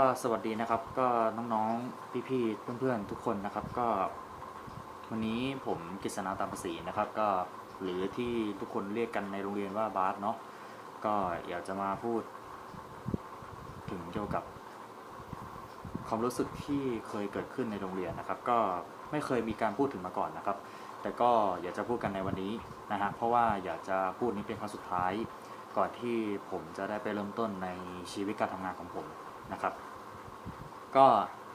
ก็สวัสดีนะครับ ก็น้องๆ พี่ๆ เพื่อนๆ ทุกคนนะครับ ก็ วันนี้ผมกฤษณาตามภาษีนะครับ ก็หรือที่ทุกคนเรียกกันในโรงเรียนว่าบาสเนาะ ก็อยากจะมาพูด ถึงเกี่ยวกับ ความรู้สึกที่เคยเกิดขึ้นในโรงเรียนนะครับ ก็ไม่เคยมีการพูดถึงมาก่อนนะครับ แต่ก็อยากจะพูดกันในวันนี้นะฮะ เพราะว่าอยากจะพูดนี้เป็นครั้งสุดท้าย ก่อนที่ผมจะได้ไปเริ่มต้นในชีวิตการทำงานของผม นะครับ ก็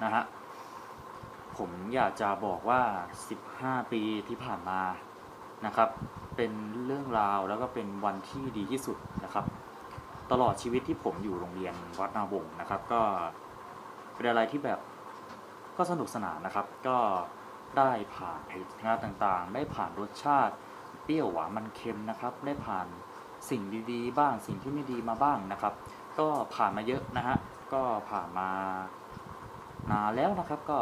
นะฮะผมอยากจะบอกว่า 15 ปีที่ผ่านมานะครับ เป็นเรื่องราวแล้วก็เป็นวันที่ดีที่สุดนะครับ ตลอดชีวิตที่ผมอยู่โรงเรียนวัดนาวงนะครับ ก็เป็นอะไรที่แบบก็สนุกสนานนะครับ ก็ได้ผ่านเหตุการณ์ต่างๆ ได้ผ่านรสชาติเปรี้ยวหวานมันเค็มนะครับ ได้ผ่านสิ่งดีๆ บ้างสิ่งที่ไม่ดีมาบ้างนะครับ ก็ผ่านมาเยอะนะฮะ ก็ผ่านมานานแล้วนะครับก็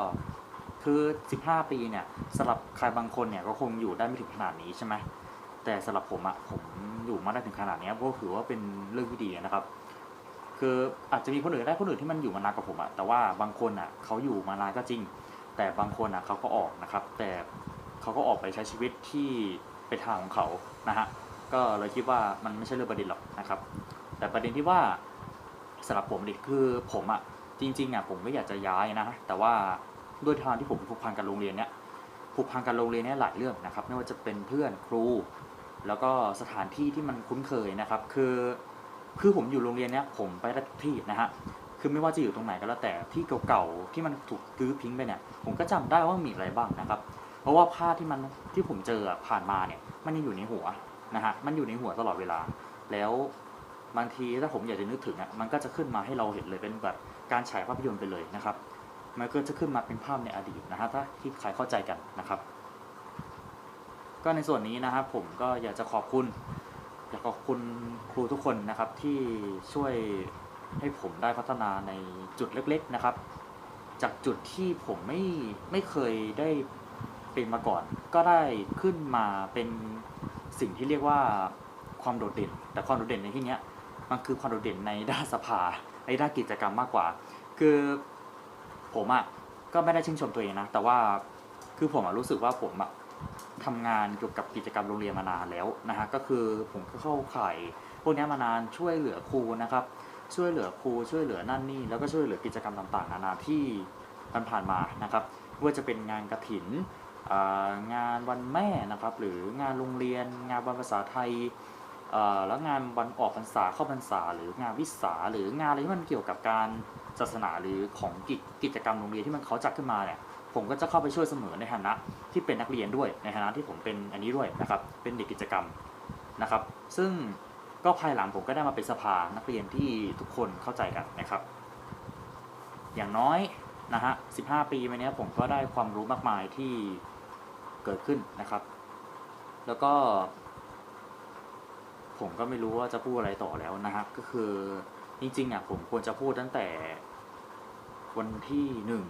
คือ 15 ปีเนี่ยสำหรับใครบางคนเนี่ยก็คงอยู่ได้ไม่ถึงขนาดนี้ใช่ไหมแต่สำหรับผมอะผมอยู่มาได้ถึงขนาดเนี้ยก็ถือว่าเป็นเรื่องที่ดีนะครับ คืออาจจะมีคนอื่นได้คนอื่นที่มันอยู่มานานกว่าผมอะแต่ว่าบางคนอะเขาอยู่มานานก็จริง แต่บางคนอะเขาก็ออกนะครับ แต่เขาก็ออกไปใช้ชีวิตที่เป็นทางของเขานะฮะก็เลยคิดว่ามันไม่ใช่เรื่องประเด็นหรอกนะครับ แต่ประเด็นที่ว่า สำหรับผมดิคือผมอะจริงๆอะผมไม่อยากจะย้ายนะ แต่ว่าด้วยทางที่ผมผูกพันกับโรงเรียนเนี้ยผูกพันกับโรงเรียนเนี้ยหลายเรื่องนะครับ ไม่ว่าจะเป็นเพื่อนครู แล้วก็สถานที่ที่มันคุ้นเคยนะครับ คือคือผมอยู่โรงเรียนเนี้ยผมไปได้ทุกที่นะฮะคือไม่ว่าจะอยู่ตรงไหนก็แล้วแต่ที่เก่าๆที่มันถูกรื้อทิ้งไปเนี่ยผมก็จำได้ว่ามีอะไรบ้างนะครับ เพราะว่าภาพที่มันที่ผมเจอผ่านมาเนี่ยมันยังอยู่ในหัวนะฮะมันอยู่ในหัวตลอดเวลา แล้ว บางทีถ้าผมอยากจะนึกถึงอะมันก็จะขึ้นมาให้เราเห็นเลยเป็นแบบการฉายภาพยนตร์ไปเลยนะครับ มันก็จะขึ้นมาเป็นภาพในอดีตนะฮะถ้าที่ใครเข้าใจกันนะครับ ก็ในส่วนนี้นะครับผมก็อยากจะขอบคุณ อยากขอบคุณครูทุกคนนะครับที่ช่วยให้ผมได้พัฒนาในจุดเล็ก ๆนะครับ จากจุดที่ผมไม่ไม่เคยได้เป็นมาก่อน ก็ได้ขึ้นมาเป็นสิ่งที่เรียกว่าความโดดเด่น แต่ความโดดเด่นในที่เนี้ย มันคือความโดดเด่นในด้านสภาในด้านกิจกรรมมากกว่า คือผมอะ่ะก็ไม่ได้ชื่นชมตัวเองนะ แต่ว่าคือผมอะรู้สึกว่าผมอะทำงานเกี่ยวกับกิจกรรมโรงเรียนมานานแล้วนะฮะก็คือผมก็เข้าข่ายพวกนี้มานานช่วยเหลือครูนะครับ ช่วยเหลือครูช่วยเหลือนั่นนี่ แล้วก็ช่วยเหลือกิจกรรมต่างๆ นานาที่มันผ่านมานะครับว่าจะเป็นงานกระถินอ่างานวันแม่นะครับ หรืองานโรงเรียน งานวันภาษาไทย แล้วงานวันออกพรรษาเข้าพรรษา หรืองานวิสาหรืองานอะไรที่มันเกี่ยวกับการศาสนาหรือของกิจกิจกรรมโรงเรียนที่มันเขาจัดขึ้นมาเนี่ยผมก็จะเข้าไปช่วยเสมอในฐานะที่เป็นนักเรียนด้วยในฐานะที่ผมเป็นอันนี้ด้วยนะครับเป็นเด็กกิจกรรมนะครับ ซึ่งก็ภายหลังผมก็ได้มาเป็นสภานักเรียนที่ทุกคนเข้าใจกันนะครับ อย่างน้อยนะฮะ15 ปีมาเนี้ยผมก็ได้ความรู้มากมายที่เกิดขึ้นนะครับ แล้วก็ ผมก็ไม่รู้ว่าจะพูดอะไรต่อแล้วนะฮะก็คือจริงๆอะผมควรจะพูดตั้งแต่วันที่หนึ่ง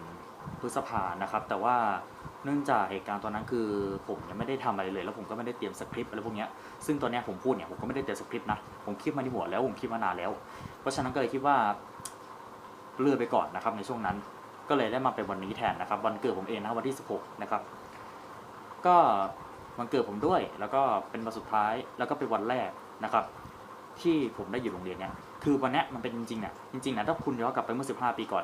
พฤษภานะครับ แต่ว่าเนื่องจากเหตุการณ์ตอนนั้นคือ ผมยังไม่ได้ทำอะไรเลย แล้วผมก็ไม่ได้เตรียมสคริปต์อะไรพวกนี้ซึ่งตอนนี้ผมพูดเนี่ยผมก็ไม่ได้เตรียมสคริปต์นะผมคิดมาในหัวแล้วผมคิดมานานแล้ว เพราะฉะนั้นก็เลยคิดว่าเลื่อนไปก่อนนะครับในช่วงนั้น ก็เลยได้มาเป็นวันนี้แทนนะครับ วันเกิดผมเองนะวันที่ 16 นะครับ ก็วันเกิดผมด้วย แล้วก็เป็นวันสุดท้ายแล้วก็เป็นวันแรก นะครับ ที่ผมได้อยู่โรงเรียนเนี่ยคือวันนี้มันเป็นจริงๆเนี่ยจริงๆนะถ้าคุณย้อนกลับไปเมื่อ 15 ปีก่อน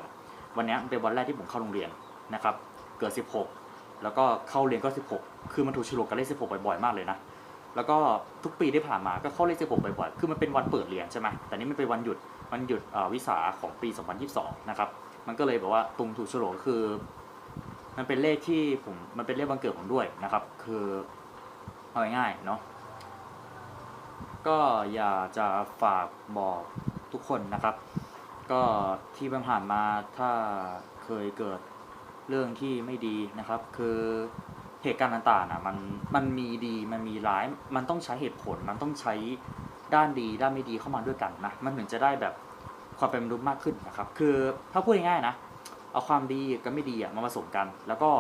วันนี้มันเป็นวันแรกที่ผมเข้าโรงเรียนนะครับ เกิด 16 แล้วก็เข้าเรียนก็ 16 คือมันถูกฉลกกับเลข 16 บ่อยๆมากเลยนะแล้วก็ทุกปีที่ผ่านมาก็เข้าเลข 16 บ่อยๆ คือมันเป็นวันเปิดเรียนใช่ไหมแต่นี่มันเป็นวันหยุด วันหยุดวิสาของปี 2022 นะครับ มันก็เลยแบบว่าตรงถูกฉลกคือ มันเป็นเลขที่ผม มันเป็นเลขวันเกิดผมด้วยนะครับ คือเอาง่ายๆเนาะ ก็อยากจะฝากบอกทุกคนนะครับ ก็ที่ผ่านมาถ้าเคยเกิดเรื่องที่ไม่ดีนะครับ คือเหตุการณ์ต่างๆนะมันมันมีดีมันมีร้าย มันต้องใช้เหตุผลมันต้องใช้ด้านดีด้านไม่ดีเข้ามาด้วยกันนะมันถึงจะได้แบบความเป็นมนุษย์มากขึ้นนะครับ คือถ้าพูดง่ายๆนะเอาความดีกับไม่ดีอะมาผสมกัน แล้วก็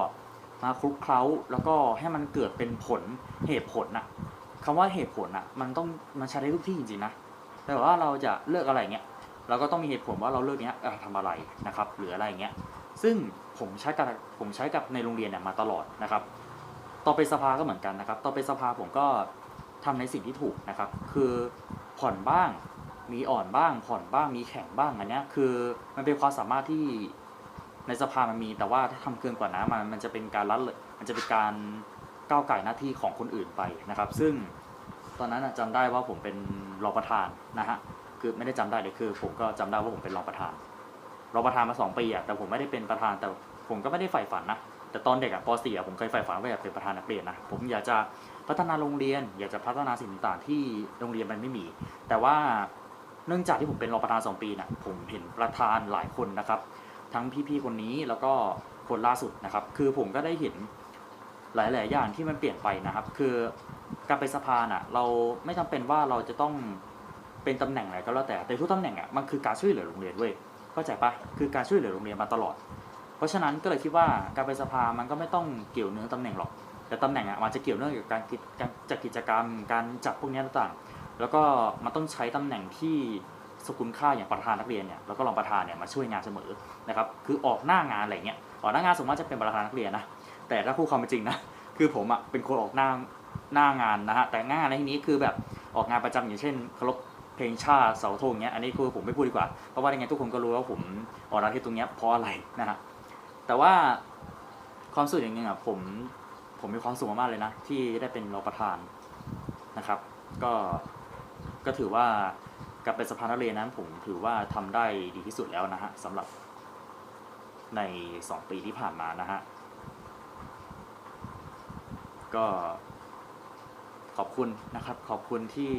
มาคลุกเคล้าแล้วก็ให้มันเกิดเป็นผลเหตุผลนะ คำว่าเหตุผลอะมันต้องมันใช้ได้ทุกที่จริงๆนะแต่ว่าเราจะเลือกอะไรเงี้ยเราก็ต้องมีเหตุผลว่าเราเลือกเนี้ยเออทำอะไรนะครับหรืออะไรเงี้ยซึ่งผมใช้กับผมใช้กับในโรงเรียนเนี่ยมาตลอดนะครับตอนเป็นสภาก็เหมือนกันนะครับตอนเป็นสภาผมก็ทำในสิ่งที่ถูกนะครับ คือผ่อนบ้างมีอ่อนบ้าง ผ่อนบ้างมีแข่งบ้างอันเนี้ยคือมันเป็นความสามารถที่ในสภามันมี แต่ว่าถ้าทำเกินกว่านั้นมันมันจะเป็นการละเลยมันจะเป็นการ ก้าวไก่หน้าที่ของคนอื่นไปนะครับ ซึ่งตอนนั้นน่ะจำได้ว่าผมเป็นรองประธานนะฮะคือไม่ได้จำได้เลยคือ ผมก็จำได้ว่าผมเป็นรองประธานรองประธานมาสองปีอะแต่ผมไม่ได้เป็นประธานแต่ผมก็ไม่ได้ใฝ่ฝันนะแต่ตอนเด็กอะป .4 อะผมเคยใฝ่ฝันว่าอยากเป็นประธานนักเรียนนะผมอยากจะพัฒนาโรงเรียน อยากจะพัฒนาสิ่งต่างๆที่โรงเรียนมันไม่มี แต่ว่าเนื่องจากที่ผมเป็นรองประธานสองปีน่ะผมเห็นประธานหลายคนนะครับ ทั้งพี่ๆคนนี้แล้วก็คนล่าสุดนะครับ คือผมก็ได้เห็น หลาย ๆ อย่างที่มันเปลี่ยนไปนะครับ คือการเป็นสภาน่ะ เราไม่จำเป็นว่าเราจะต้องเป็นตำแหน่งอะไหนก็แล้วแต่แต่ทุกตำแหน่งอะมันคือการช่วยเหลือโรงเรียนเว้ยเข้าใจปะคือการช่วยเหลือโรงเรียนมาตลอด เพราะฉะนั้นก็เลยคิดว่าการเป็นสภามันก็ไม่ต้องเกี่ยวเนื้อตำแหน่งหรอก แต่ตำแหน่งอะมันจะเกี่ยวเนื่องกับการกิจการจัดกิจกรรม การจัดพวกนี้ต่างๆ แล้วก็มันต้องใช้ตำแหน่งที่สกุลค่าอย่างประธานนักเรียนเนี่ยแล้วก็รองประธานเนี่ยมาช่วยงานเสมอนะครับคือออกหน้างานอะไรเงี้ยออกหน้างานสมมติว่าจะเป็นประธานนักเรียนนะ แต่ถ้าพูดความเป็นจริงนะ คือผมอะเป็นคนออกหน้าหน้างานนะฮะ แต่งานในที่นี้คือแบบออกงานประจำอย่างเช่นเคารพเพลงชาติเสาธงเงี้ย อันนี้คือผมไม่พูดดีกว่า เพราะว่ายังไงทุกคนก็รู้ว่าผมออกหน้าที่ตรงเนี้ยเพราะอะไรนะฮะ แต่ว่าความสุขอย่างหนึงอะผมผมมีความสุขมากๆเลยนะ ที่ได้เป็นรองประธานนะครับ ก็ก็ถือว่ากับเป็นสภานักเรียนนั้นผมถือว่าทำได้ดีที่สุดแล้วนะฮะสำหรับในสองปีที่ผ่านมานะฮะ ก็ขอบคุณนะครับ ขอบคุณที่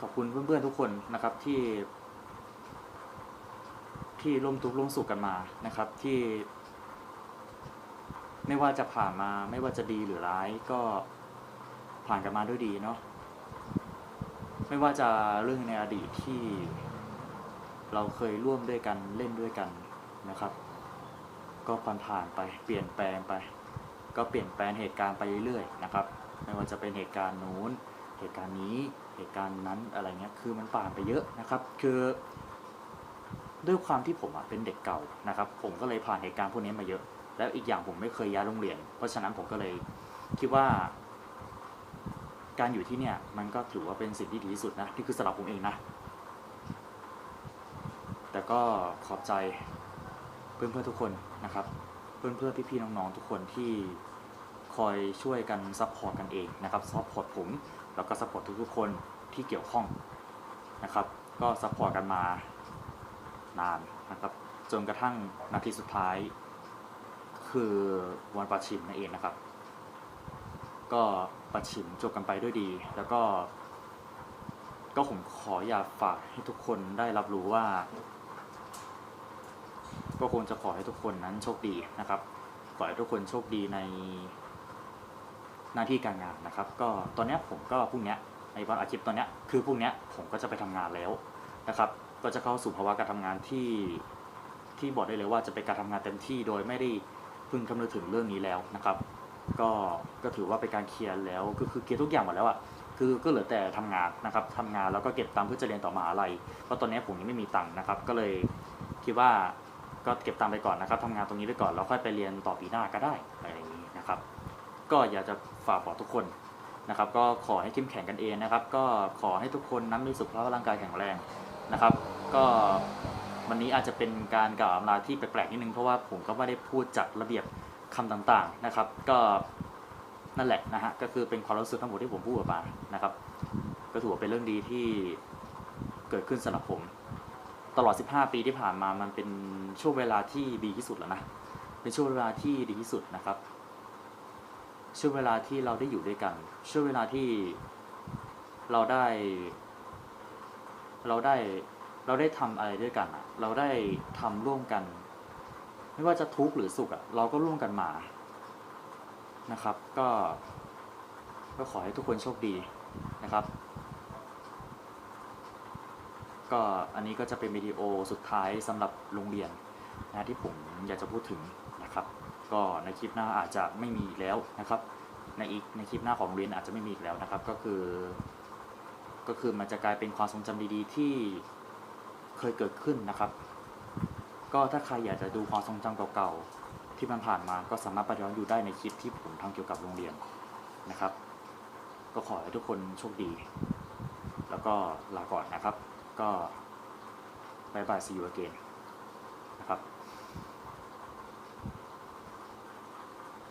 ขอบคุณเพื่อนๆทุกคนนะครับที่ ที่ร่วมทุกข์ร่วมสุขกันมานะครับ ที่ ไม่ว่าจะผ่านมา ไม่ว่าจะดีหรือร้ายก็ผ่านกันมาด้วยดีเนาะไม่ว่าจะเรื่องในอดีตที่ เราเคยร่วมด้วยกันเล่นด้วยกันนะครับ ก็ผ่านๆไปเปลี่ยนแปลงไป ก็เปลี่ยนแปลงเหตุการณ์ไปเรื่อยๆนะครับ ไม่ว่าจะเป็นเหตุการณ์นู้น เหตุการณ์นี้เหตุการณ์นั้นอะไรเงี้ยคือมันผ่านไปเยอะนะครับ คือด้วยความที่ผมอะเป็นเด็กเก่านะครับ ผมก็เลยผ่านเหตุการณ์พวกนี้มาเยอะ แล้วอีกอย่างผมไม่เคยย้ายโรงเรียน เพราะฉะนั้นผมก็เลยคิดว่า การอยู่ที่เนี่ยมันก็ถือว่าเป็นสิ่งที่ดีที่สุดนะนี่คือสำหรับผมเองนะ แต่ก็ขอบใจ พื่อนๆทุกคนนะครับ เพื่อนๆพี่ๆน้องๆทุกคนที่คอยช่วยกันซัพพอร์ตกันเองนะครับซัพพอร์ตผมแล้วก็ซัพพอร์ตทุกๆคนที่เกี่ยวข้องนะครับ ก็ซัพพอร์ตกันมานานนะครับจนกระทั่งนาทีสุดท้าย คือวันปัดชิมนั่นเองนะครับ ก็ปัดชิมจบกันไปด้วยดี แล้วก็ ก็ผมขออยากฝากให้ทุกคนได้รับรู้ว่า ก็คงจะขอให้ทุกคนนั้นโชคดีนะครับ ขอให้ทุกคนโชคดีในหน้าที่การงานนะครับ ก็ตอนนี้ผมก็พรุ่งนี้ในวันอาทิตย์ตอนนี้คือพรุ่งนี้ผมก็จะไปทำงานแล้วนะครับ ก็จะเข้าสู่ภาวะการทำงานที่ที่บอกได้เลยว่าจะเป็นการทำงานเต็มที่โดยไม่ได้พึงคำนึงถึงเรื่องนี้แล้วนะครับ ก็ก็ถือว่าเป็นการเคลียร์แล้วก็คือเคลียร์ทุกอย่างหมดแล้วอะคือก็เหลือแต่ทำงานนะครับทำงานแล้วก็เก็บตังค์เพื่อจะเรียนต่อมหาลัยเพราะตอนนี้ผมยังไม่มีตังค์นะครับ ก็เลยคิดว่า ก็เก็บตังค์ไปก่อนนะครับทำงานตรงนี้ไปก่อนแล้วค่อยไปเรียนต่อปีหน้าก็ได้อะไรอย่างนี้นะครับ ก็อยากจะฝากบอกทุกคนนะครับ ก็ขอให้เข้มแข็งกันเองนะครับ ก็ขอให้ทุกคนนั้นมีสุขภาพร่างกายแข็งแรงนะครับ ก็วันนี้อาจจะเป็นการกล่าวอำลาที่แปลกๆนิดนึงเพราะว่าผมก็ไม่ได้พูดจัดระเบียบคำต่างๆนะครับ ก็นั่นแหละนะฮะก็คือเป็นความรู้สึกทั้งหมดที่ผมพูดออกมานะครับ ก็ถือว่าเป็นเรื่องดีที่เกิดขึ้นสำหรับผม ตลอด 15 ปีที่ผ่านมามันเป็นช่วงเวลาที่ดีที่สุดแล้วนะเป็นช่วงเวลาที่ดีที่สุดนะครับ ช่วงเวลาที่เราได้อยู่ด้วยกัน ช่วงเวลาที่เราได้ เราได้เราได้ทำอะไรด้วยกันอะเราได้ทำร่วมกัน ไม่ว่าจะทุกข์หรือสุขอะเราก็ร่วมกันมานะครับ ก็ก็ขอให้ทุกคนโชคดีนะครับ ก็อันนี้ก็จะเป็นวิดีโอสุดท้ายสำหรับโรงเรียนนะที่ผมอยากจะพูดถึงนะครับ ก็ในคลิปหน้าอาจจะไม่มีอีกแล้วนะครับ ในอีกในคลิปหน้าของโรงเรียนอาจจะไม่มีอีกแล้วนะครับ ก็คือ ก็คือมันจะกลายเป็นความทรงจำดีๆ ที่เคยเกิดขึ้นนะครับ ก็ถ้าใครอยากจะดูความทรงจำเก่าๆที่มันผ่านมาก็สามารถไปย้อนดูได้ในคลิปที่ผมทำเกี่ยวกับโรงเรียนนะครับ ก็ขอให้ทุกคนโชคดี แล้วก็ลาก่อนนะครับ ก็บายบาย see you again นะครับ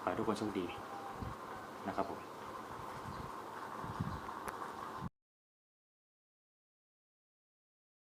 ขอให้ทุกคนโชคดีนะครับผม